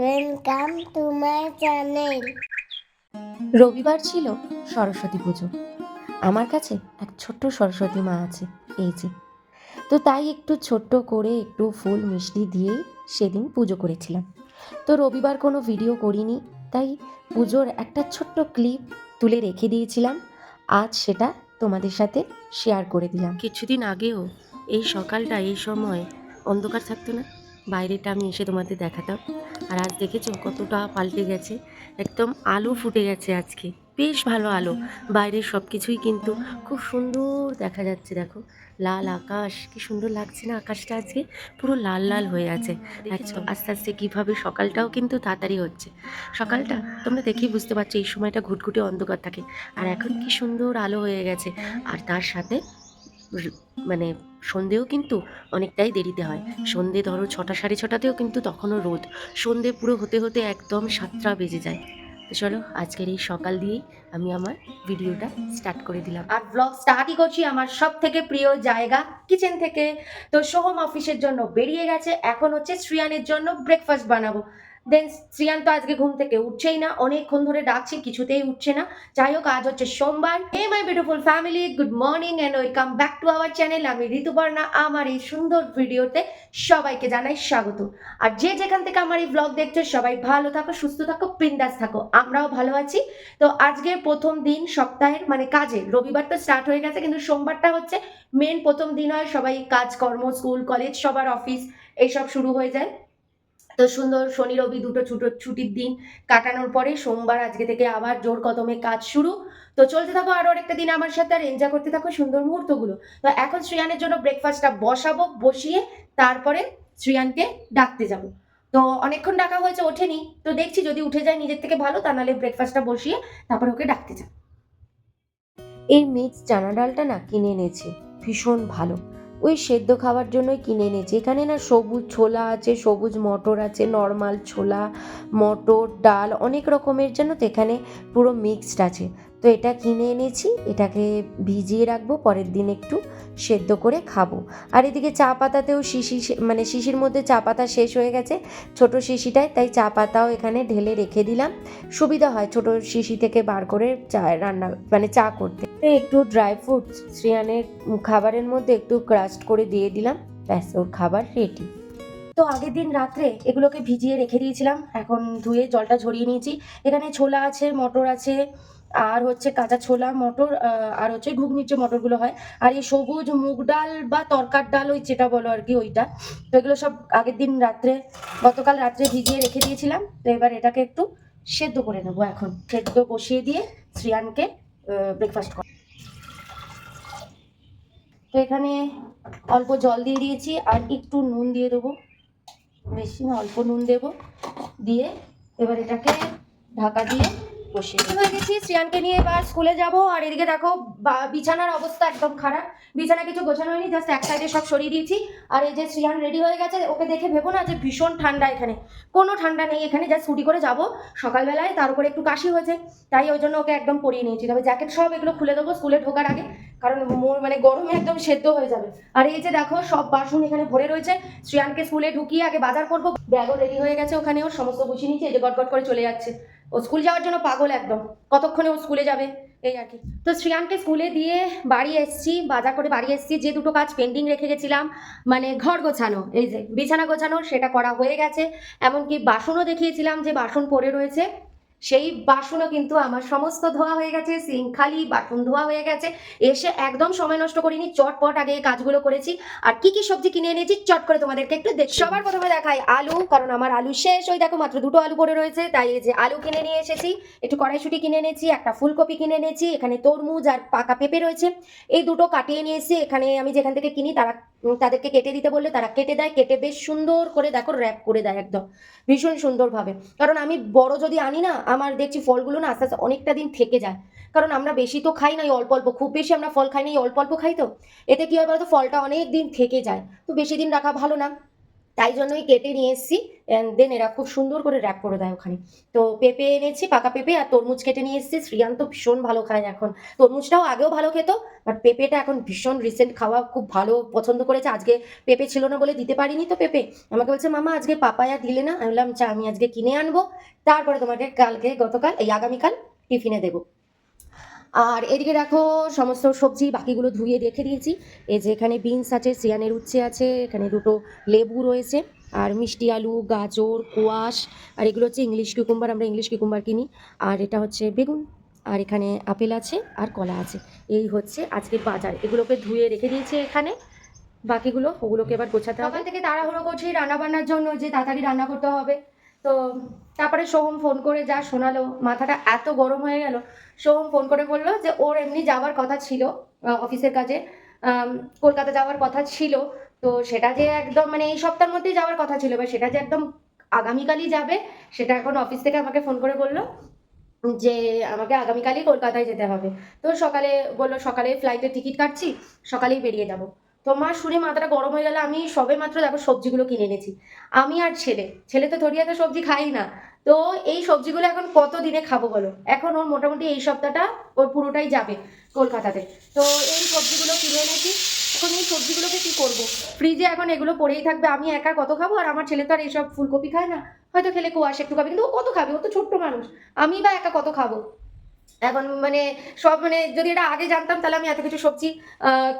Welcome to my channel রবিবার ছিল সরস্বতী পুজো। আমার কাছে এক ছোট্ট সরস্বতী মা আছে এই যে। তো তাই একটু ছোট্ট করে একটু ফুল মিষ্টি দিয়েই সেদিন পুজো করেছিলাম। তো রবিবার কোনো ভিডিও করিনি তাই পুজোর একটা ছোট্ট ক্লিপ তুলে রেখে দিয়েছিলাম। আজ সেটা তোমাদের সাথে শেয়ার করে দিলাম। কিছুদিন আগেও এই সকালটা এই সময় অন্ধকার থাকতো না? বাইরেটা আমি এসে তোমাদের দেখাতাম। আর আজ দেখেছ কতটা পাল্টে গেছে। একদম আলো ফুটে গেছে আজকে। বেশ ভালো আলো। বাইরের সব কিছুই কিন্তু খুব সুন্দর দেখা যাচ্ছে দেখো। লাল আকাশ কি সুন্দর লাগছে না আকাশটা আজকে? পুরো লাল লাল হয়ে আছে। দেখছ? আস্তে আস্তে কীভাবে সকালটাও কিন্তু তাড়াতাড়ি হচ্ছে। সকালটা তোমরা দেখেই বুঝতে পারছ এই সময়টা ঘুটঘুটে অন্ধকার থাকে। আর এখন কি সুন্দর আলো হয়ে গেছে। আর তার সাথে মানে সন্ধেও কিন্তু অনেকটাই দেরিতে হয়। সন্ধে ধরো ছটা, সাড়ে ছটাতেও কিন্তু তখনও রোদ। সন্ধে পুরো হতে হতে একদম সাতটা বেজে যায়। তো চলো, আজকের এই সকাল দিয়েই আমি আমার ভিডিওটা স্টার্ট করে দিলাম। আর ব্লগ স্টার্টই করছি আমার সব থেকে প্রিয় জায়গা কিচেন থেকে। তো সোহম অফিসের জন্য বেরিয়ে গেছে। এখন হচ্ছে শ্রিয়ানের জন্য ব্রেকফাস্ট বানাবো। দেন শ্রিয়ান তো আজকে ঘুম থেকে উঠছেই না, অনেকক্ষণ ধরে ডাকছি, কিছুতেই উঠছে না। যাই হোক, আজ হচ্ছে সোমবার। Hey my beautiful family good morning and welcome back to our channel আমি ঋতুপর্ণা, আমার এই সুন্দর ভিডিওতে সবাইকে জানাই স্বাগত। আর যে যেখান থেকে আমার এই ব্লগ দেখছ, সবাই ভালো থাকো, সুস্থ থাকো, বিন্দাস থাকো। আমরাও ভালো আছি। তো আজকের প্রথম দিন সপ্তাহের মানে কাজে, রবিবার তো স্টার্ট হয়ে গেছে, কিন্তু সোমবারটা হচ্ছে মেন প্রথম দিন হয়, সবাই কাজকর্ম স্কুল কলেজ সবার অফিস এইসব শুরু হয়ে যায়। তো সুন্দর শনি রবি দুটো ছুটো ছুটির দিন কাটানোর পরে সোমবার আজকে থেকে আবার জোর কদমে কাজ শুরু। তো চলতে থাকো আরও একটা দিন আমার সাথে আর এনজয় করতে থাকো সুন্দর মুহূর্তগুলো। তো এখন শ্রিয়ানের জন্য ব্রেকফাস্টটা বসাবো, বসিয়ে তারপরে শ্রিয়ানকে ডাকতে যাব। তো অনেকক্ষণ ডাকা হয়েছে, ওঠেনি। তো দেখছি যদি উঠে যায় নিজের থেকে ভালো, তা নাহলে ব্রেকফাস্টটা বসিয়ে তারপরে ওকে ডাকতে যাব। এই মিক্স চানা ডালটা না কিনে এনেছি। ভীষণ ভালো। ওই সেদ্ধ খাওয়ার জন্যই কিনে এনেছি এখানে না সবুজ ছোলা আছে, সবুজ মটর আছে নর্মাল ছোলা, মটর, ডাল, অনেক রকমের জন্য তো এখানে পুরো মিক্সড আছে। তো এটা কিনে এনেছি, এটাকে ভিজিয়ে রাখব, পরের দিন একটু সেদ্ধ করে খাব। আর এদিকে চা পাতাতেও শিশি মানে শিশির মধ্যে চা পাতা শেষ হয়ে গেছে, ছোট শিশিটায় তাই চা পাতাও এখানে ঢেলে রেখে দিলাম। সুবিধা হয় ছোট শিশি থেকে বার করে চা রান্না মানে চা করতে। একটু ড্রাই ফ্রুট শ্রিয়ানের খাবারের মধ্যে একটু ক্রাস্ট করে দিয়ে দিলাম, ব্যাস ওর খাবার রেডি তো আগের দিন রাত্রে এগুলোকে ভিজিয়ে রেখে দিয়েছিলাম, এখন ধুয়ে জলটা ঝরিয়ে নিয়েছি। এখানে ছোলা আছে, মটর আছে আর হচ্ছে কাঁচা ছোলা, মটর আর হচ্ছে ঘুগনির যে মটরগুলো হয়, আর এই সবুজ মুগ ডাল বা তরকার ডাল, ওই যেটা বলো আর কি ওইটা, তো এগুলো সব আগের দিন রাত্রে, গতকাল রাত্রে ভিজিয়ে রেখে দিয়েছিলাম, তো এবার এটাকে একটু সেদ্ধ করে নেব এখন। সেদ্ধ বসিয়ে দিয়ে শ্রিয়ানকে ব্রেকফাস্ট কর। তো এখানে অল্প জল দিয়ে দিয়েছি, আর একটু নুন দিয়ে দেবো। বেশি না, অল্প নুন দেবো। দিয়ে এবার এটাকে ঢাকা দিয়ে বসিয়ে। হয়ে গেছি শ্রিয়ানকে নিয়ে এবার স্কুলে যাব। আর এদিকে দেখো বিছানার অবস্থা একদম খারাপ। বিছানা কিছু গোছানো হয়নি জাস্ট এক সাইডে সব সরিয়ে দিয়েছি। আর এই যে শ্রিয়ান রেডি হয়ে গেছে, ওকে দেখে ভেবো না যে ভীষণ ঠান্ডা এখানে। কোনো ঠান্ডা নেই এখানে জাস্ট ছুটি করে যাব। সকালবেলায় তার উপরে একটু কাশি হয়েছে, তাই ওই জন্য ওকে একদম পরিয়ে নিয়েছি। তবে জ্যাকেট সব এগুলো খুলে দেবো স্কুলে ঢোকার আগে, কারণ মানে গরমে একদম সেদ্ধ হয়ে যাবে। আর এই যে দেখো, সব বাসন এখানে ভরে রয়েছে। শ্রিয়ানকে স্কুলে ঢুকিয়ে আগে বাজার করব। ব্যাগও রেডি হয়ে গেছে ওখানে ওর সমস্ত গুছিয়ে নিয়েছে, এই যে গটগট করে চলে যাচ্ছে। ও স্কুল যাওয়ার জন্য পাগল একদম। কতক্ষণে ও স্কুলে যাবে? এই আর কি। তো শ্রীয়ামকে স্কুলে দিয়ে বাড়ি এসছি, বাজার করে বাড়ি এসছি। যে দুটো কাজ পেন্ডিং রেখে গেছিলাম মানে ঘর গোছানো, এই যে বিছানা গোছানো, সেটা করা হয়ে গেছে। এমনকি বাসনও দেখিয়েছিলাম যে বাসন পড়ে রয়েছে। সেই বাসনও কিন্তু আমার সমস্ত ধোয়া হয়ে গেছে, সিঙ্ক খালি বাসন ধোয়া হয়ে গেছে। এসে একদম সময় নষ্ট করিনি, চটপট আগে কাজগুলো করেছি। আর কি কি সবজি কিনে এনেছি, চট করে তোমাদেরকে একটু দেখ। সবার প্রথমে দেখাই আলু, কারণ আমার আলু শেষ। ওই দেখো মাত্র দুটো আলু পড়ে রয়েছে, তাই এই যে আলু কিনে নিয়ে এসেছি। একটু কড়াইশুটি কিনে এনেছি, একটা ফুলকপি কিনে এনেছি, এখানে তরমুজ আর পাকা পেঁপে রয়েছে। এই দুটো কাটিয়ে নিয়ে এসেছি, এখানে আমি যেখান থেকে কিনি তারা তাদেরকে কেটে দিতে বললে তারা কেটে দেয়, কেটে বেশ সুন্দর করে দেখো র্যাপ করে দেয় একদম। ভীষণ সুন্দরভাবে। কারণ আমি বড় যদি আনি না, আমার দেখছি ফলগুলো না আস্তে আস্তে অনেকটা দিন থেকে যায়। কারণ আমরা বেশি তো খাই না এই অল্প অল্প, খুব বেশি আমরা ফল খাই না, এই অল্প অল্প খাই তো। এতে কী হয় বলতো? ফলটা অনেক দিন থেকে যায়। তো বেশি দিন রাখা ভালো না। তাই জন্যই কেটে নিয়ে এসেছি। দেন এরা খুব সুন্দর করে র্যাপ করে দেয় ওখানে। তো পেঁপে এনেছি, পাকা পেঁপে আর তরমুজ কেটে নিয়ে এসেছি। শ্রিয়ান তো ভীষণ ভালো খায় এখন। তরমুজটাও আগেও ভালো খেত বাট পেঁপেটা এখন ভীষণ রিসেন্ট খাওয়া খুব ভালো পছন্দ করেছে। আজকে পেঁপে ছিল না বলে দিতে পারিনি তো পেঁপে। আমাকে বলছে, মামা, আজকে পাপায়া দিলে না? আমি বললাম, চা, আমি আজকে কিনে আনব। তারপরে তোমাকে কালকে গতকাল, এই আগামীকাল টিফিনে দেবো। আর এদিকে দেখো, সমস্ত সবজি বাকিগুলো ধুয়ে রেখে দিয়েছি। এই যে এখানে বিনস আছে, সিয়ানের উচ্ছে আছে, এখানে দুটো লেবু রয়েছে, আর মিষ্টি আলু, গাজর, কোয়াশ, আর এগুলো হচ্ছে ইংলিশ কিউকুম্বার আমরা ইংলিশ কিউকুম্বার কিনি। আর এটা হচ্ছে বেগুন, আর এখানে আপেল আছে, আর কলা আছে। এই হচ্ছে আজকের বাজার। এগুলোকে ধুয়ে রেখে দিয়েছি এখানে। বাকিগুলো, ওগুলোকে এবার গোছাতে হবে। থেকে তাড়াহুড়ো করছি রান্না বান্নার জন্য, যে তাড়াতাড়ি রান্না করতে হবে। তো তারপরে সোহম ফোন করে যা শোনালো, মাথাটা এত গরম হয়ে গেল, সোহম ফোন করে বলল যে ওর এমনি যাওয়ার কথা ছিল অফিসের কাজে কলকাতা যাওয়ার কথা ছিল, তো সেটা যে একদম মানে এই সপ্তাহের মধ্যেই যাওয়ার কথা ছিল, এবার সেটা যে একদম আগামীকালই যাবে, সেটা এখন অফিস থেকে আমাকে ফোন করে বলল যে আমাকে আগামীকালই কলকাতায় যেতে হবে। তো সকালে বলল, সকালে ফ্লাইটের টিকিট কাটছি, সকালেই বেরিয়ে যাব। তো মা শুনে মাথাটা গরম হয়ে গেল, আমি সবে মাত্র দেখো সবজিগুলো কিনে এনেছি। আমি আর ছেলে ছেলে তো ধরিয়া তো সবজি খাই না। তো এই সবজিগুলো এখন কত দিনে খাব বলো? এখন ওর মোটামুটি এই সপ্তাহটা ওর পুরোটাই যাবে কলকাতাতে। তো এই সবজিগুলো কিনে এনেছি। এখন এই সবজিগুলোকে কি করব? ফ্রিজে এখন এগুলো পড়েই থাকবে, আমি একা কত খাব? আর আমার ছেলে তো আর এইসব ফুলকপি খায় না। হয়তো খেলে কুয়াশ একটু খাবে, কিন্তু ও কত খাবে? ও তো ছোট্ট মানুষ। আমি বা একা কত খাব? এখন মানে সব মানে যদি এটা আগে জানতাম তাহলে আমি এত কিছু সবজি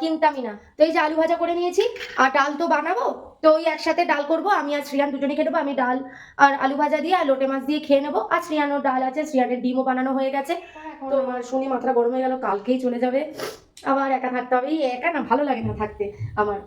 কিনতামই না। তো এই যে আলু ভাজা করে নিয়েছি, আর ডাল তো বানাবো, তো ওই একসাথে ডাল করব, আমি আর শ্রিয়ান দুজনে খেয়ে নেব, আমি ডাল আর আলু ভাজা দিয়ে আর লোটে মাছ দিয়ে খেয়ে নেব, আর শ্রিয়ানোর ডাল আছে, শ্রিয়ানের ডিমও বানানো হয়ে গেছে। তো আমার শুনে মাথাটা গরম হয়ে গেল, কালকেই চলে যাবে। আবার একা থাকতে হবে একা না, ভালো লাগে না থাকতে আমার।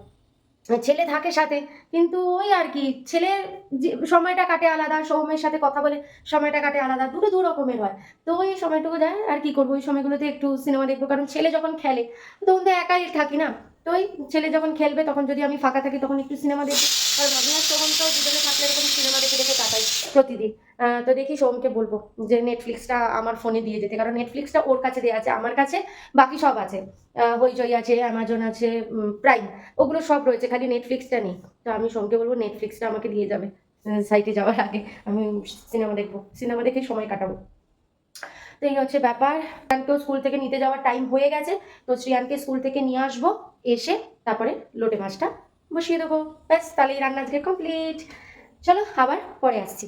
ছেলে থাকে সাথে, কিন্তু ওই আর কি ছেলের যে সময়টা কাটে আলাদা, সৌমের সাথে কথা বলে সময়টা কাটে আলাদা, দুটো দু রকমের হয়। তো ওই সময়টুকু যায়, আর কি করব? ওই সময়গুলোতে একটু সিনেমা দেখব, কারণ ছেলে যখন খেলে তখন তো একাই থাকি না? তো ওই ছেলে যখন খেলবে, তখন যদি আমি ফাঁকা থাকি, তখন একটু সিনেমা দেখব। কারণ আমি আর সোহম তো দুজনে থাকলে এরকম সিনেমা দেখে দেখে কাটাই প্রতিদিন। তো দেখি সোহমকে বলব যে নেটফ্লিক্সটা আমার ফোনে দিয়ে যেতে। কারণ নেটফ্লিক্সটা ওর কাছে দেওয়া আছে, আমার কাছে, বাকি সব আছে। হইচই আছে অ্যামাজন আছে প্রাইম ওগুলো সব রয়েছে, খালি নেটফ্লিক্সটা নেই। তো আমি সোমকে বলব নেটফ্লিক্সটা আমাকে দিয়ে যাবে। সাইটে যাওয়ার আগে আমি সিনেমা দেখব। সিনেমা দেখে সময় কাটাবো। তো এই হচ্ছে ব্যাপার। শ্রিয়ানকেও স্কুল থেকে নিতে যাওয়ার টাইম হয়ে গেছে, তো শ্রিয়ানকে স্কুল থেকে নিয়ে আসব, এসে তারপরে লোটে মাছটা বসিয়ে দেবো। ব্যাস তাহলে এই রান্না আজকে কমপ্লিট চলো, আবার পরে আসছি।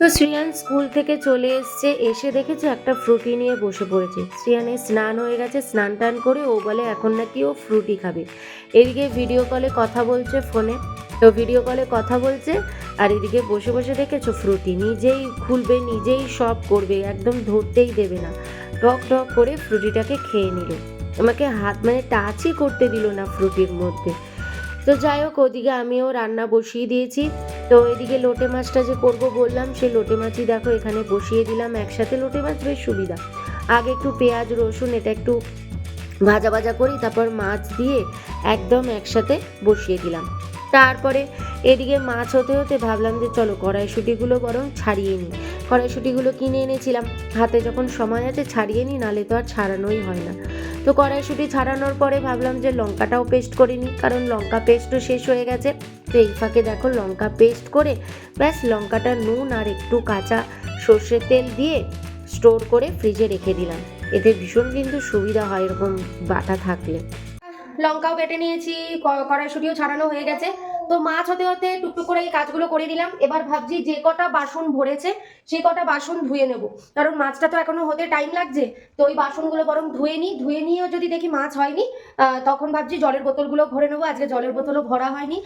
তো শ্রিয়ান স্কুল থেকে চলে এসছে, এসে দেখেছে একটা ফ্রুটি নিয়ে বসে পড়েছে। শ্রিয়ানের স্নান হয়ে গেছে, স্নান টান করে ও বলে, এখন নাকি ও ফ্রুটি খাবে। এদিকে ভিডিও কলে কথা বলছে ফোনে তো ভিডিও কলে কথা বলছে, আর এদিকে বসে বসে দেখেছ ফ্রুটি নিজেই খুলবে, নিজেই সব করবে, একদম ধরতেই দেবে না। টক টক করে ফ্রুটিটাকে খেয়ে নিল। আমাকে হাত মানে টাচই করতে দিল না ফ্রুটির মধ্যে। তো যাই হোক, ওদিকে আমিও রান্না বসিয়ে দিয়েছি। তো এদিকে লোটে মাছটা যে করব বললাম, সেই লোটে মাছই দেখো এখানে বসিয়ে দিলাম। একসাথে লোটে মাছ বেশ সুবিধা। আগে একটু পেঁয়াজ, রসুন, এটা একটু ভাজা ভাজা করি, তারপর মাছ দিয়ে একদম একসাথে বসিয়ে দিলাম। তারপরে এদিকে মাছ হতে হতে ভাবলাম যে চলো কড়াইশুটিগুলো বরং ছাড়িয়ে নিই। কড়াইশুটিগুলো কিনে এনেছিলাম। হাতে যখন সময় আছে ছাড়িয়ে নিই, নালে তো আর ছাড়ানোই হয় না। তো কড়াইশুটি ছাড়ানোর পরে ভাবলাম যে লঙ্কাটাও পেস্ট করে নিই, কারণ লঙ্কা পেস্টও শেষ হয়ে গেছে। তো এই ফাঁকে দেখো লঙ্কা পেস্ট করে ব্যাস লঙ্কাটা নুন আর একটু কাঁচা সর্ষের তেল দিয়ে স্টোর করে ফ্রিজে রেখে দিলাম। এতে ভীষণ কিন্তু সুবিধা হয় এরকম বাটা থাকলে। লঙ্কাও কেটে নিয়েছি কড়াইশুটিও ছাড়ানো হয়ে গেছে। তো মাছ হতে হতে টুকটুক করে এই কাজগুলো করে দিলাম। এবার ভাবছি যে কটা বাসন ভরেছে, সেই কটা বাসন ধুয়ে নেব। কারণ মাছটা তো এখনও হতে টাইম লাগছে। তো ওই বাসনগুলো বরং ধুয়ে নিই, ধুয়ে নিয়েও যদি দেখি মাছ হয়নি তখন ভাবছি জলের বোতলগুলো ভরে নেব। আজকে জলের বোতলও ভরা হয়নি।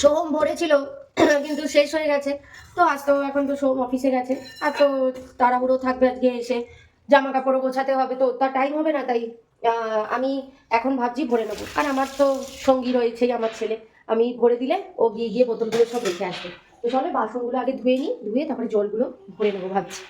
সোহম ভরেছিল, কিন্তু শেষ হয়ে গেছে। তো আজ তো এখন তো সোহম অফিসে গেছে। আর তো তাড়াহুড়ো থাকবে আজকে এসে। জামা কাপড়ও গোছাতে হবে, তো তার টাইম হবে না তাই আমি এখন ভাবছি ভরে নেব। আর আমার তো সঙ্গী রয়েছেই আমার ছেলে। আমি ভরে দিলে ও গিয়ে গিয়ে বোতলগুলো সব রেখে আসবে। তো চলে বাসনগুলো আগে ধুয়ে নিই, ধুয়ে তারপরে জলগুলো ভরে নেব ভাবছি।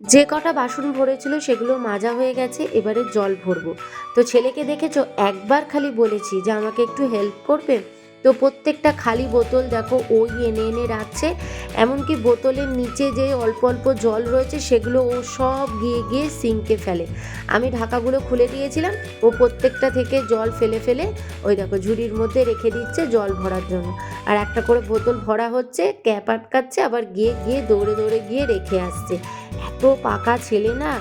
যে কটা বাসন ভরেছিল সেগুলো মাজা হয়ে গেছে, এবারে জল ভরবো। তো ছেলেকে দেখেছ? একবার খালি বলেছি যে আমাকে একটু হেল্প করবে? তো প্রত্যেকটা খালি বোতল দেখো ওই এনে এনে রাখছে। এমনকি বোতলের নিচে যে অল্প অল্প জল রয়েছে সেগুলো ও সব গিয়ে গিয়ে সিঙ্কে ফেলে। আমি ঢাকাগুলো খুলে দিয়েছিলাম, ও প্রত্যেকটা থেকে জল ফেলে ফেলে ওই দেখো ঝুড়ির মধ্যে রেখে দিচ্ছে জল ভরার জন্য। আর একটা করে বোতল ভরা হচ্ছে, ক্যাপ আটকাচ্ছে, আবার গিয়ে গিয়ে দৌড়ে দৌড়ে গিয়ে রেখে আসছে। এত পাকা ছেলে না?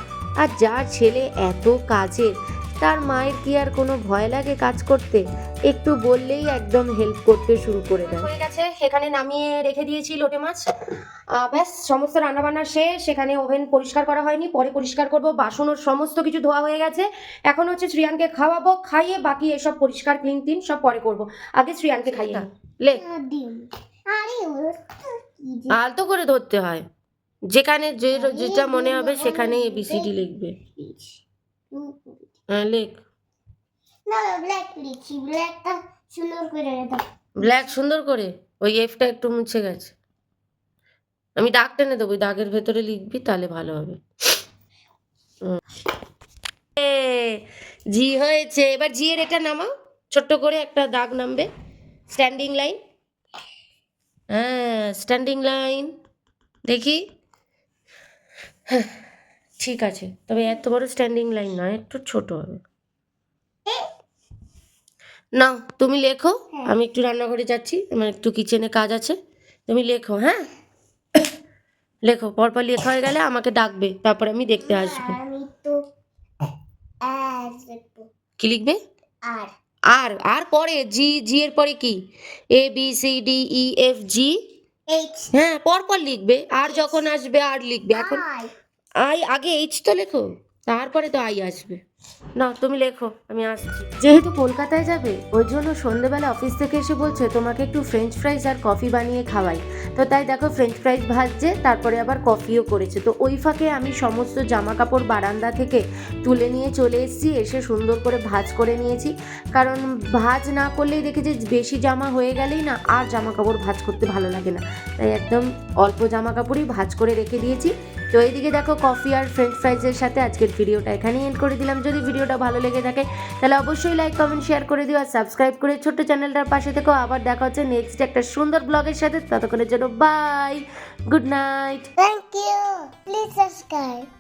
আর যার ছেলে এত কাজের, তার মায়ের কি আর কোনো ভয় লাগে কাজ করতে? একটু বললেই একদম হেল্প করতে শুরু করে দেয়। হয়ে গেছে এখানে নামিয়ে রেখে দিয়েছি লোটে মাছ। ব্যাস সমস্ত রান্নাবান্না শেষ সেখানে ওভেন পরিষ্কার করা হয়নি পরে পরিষ্কার করব বাসনও সমস্ত কিছু ধোয়া হয়ে গেছে। এখন হচ্ছে শ্রিয়ানকে খাওয়াবো খাইয়ে বাকি এসব পরিষ্কার ক্লিন টিন সব পরে করব। আগে শ্রিয়ানকে খাইয়ে। লে। আলতো করে ধরতে হয়। যেখানে যে যেটা মনে হবে সেখানে এবিসিডি লিখবে। হ্যাঁ লেখ। ব্ল্যাক সুন্দর করে ওই এফটা একটু মুছে গেছে। আমি দাগ টেনে দেবো দাগের ভেতরে লিখবি তাহলে ভালো হবে। জি হয়েছে। এবার জি এর এটা নামাও। ছোট্ট করে একটা দাগ নামবে। স্ট্যান্ডিং লাইন হ্যাঁ স্ট্যান্ডিং লাইন দেখি। হ্যাঁ, ঠিক আছে। তবে এত বড় স্ট্যান্ডিং লাইন নয় একটু ছোট হবে। নাও তুমি লেখো। আমি একটু রান্নাঘরে যাচ্ছি আমার একটু কিচেনে কাজ আছে। তুমি লেখো হ্যাঁ? লেখো পরপর লেখা হয়ে গেলে আমাকে ডাকবে তারপরে আমি দেখতে আসব। কি লিখবে? আর। আর পরে জি জি এর পরে কি? A B C D E F G H হ্যাঁ পরপর লিখবে আর যখন আসবে আর লিখবে। এখন আই আগে এইচ তো লেখো তারপরে তো আই আসবে। না, তুমি লেখো, আমি আসছি। যেহেতু কলকাতায় যাবে, ওই জন্য সন্ধেবেলা অফিস থেকে এসে বলছে, তোমাকে একটু ফ্রেঞ্চ ফ্রাইজ আর কফি বানিয়ে খাওয়াই। তো তাই দেখো ফ্রেঞ্চ ফ্রাইজ ভাজছে, তারপরে আবার কফিও করেছে। তো ওই ফাঁকে আমি সমস্ত জামা কাপড় বারান্দা থেকে তুলে নিয়ে চলে এসেছি, এসে সুন্দর করে ভাজ করে নিয়েছি। কারণ ভাজ না করলেই দেখি যে বেশি জামা হয়ে গেলেই না আর জামা কাপড় ভাজ করতে ভালো লাগে না। তাই একদম অল্প জামা কাপড়ই ভাজ করে রেখে দিয়েছি। তো এইদিকে দেখো কফি আর ফ্রেঞ্চ ফ্রাইজের সাথে আজকের ভিডিওটা এখানেই এন্ড করে দিলাম। যদি ভিডিওটা ভালো লেগে থাকে, তাহলে অবশ্যই লাইক কমেন্ট শেয়ার করে দিও আর সাবস্ক্রাইব করে ছোট্ট চ্যানেলটার পাশে থেকেও আবার দেখা হচ্ছে নেক্সট একটা সুন্দর ব্লগের সাথে। ততক্ষণের জন্য bye good night thank you please subscribe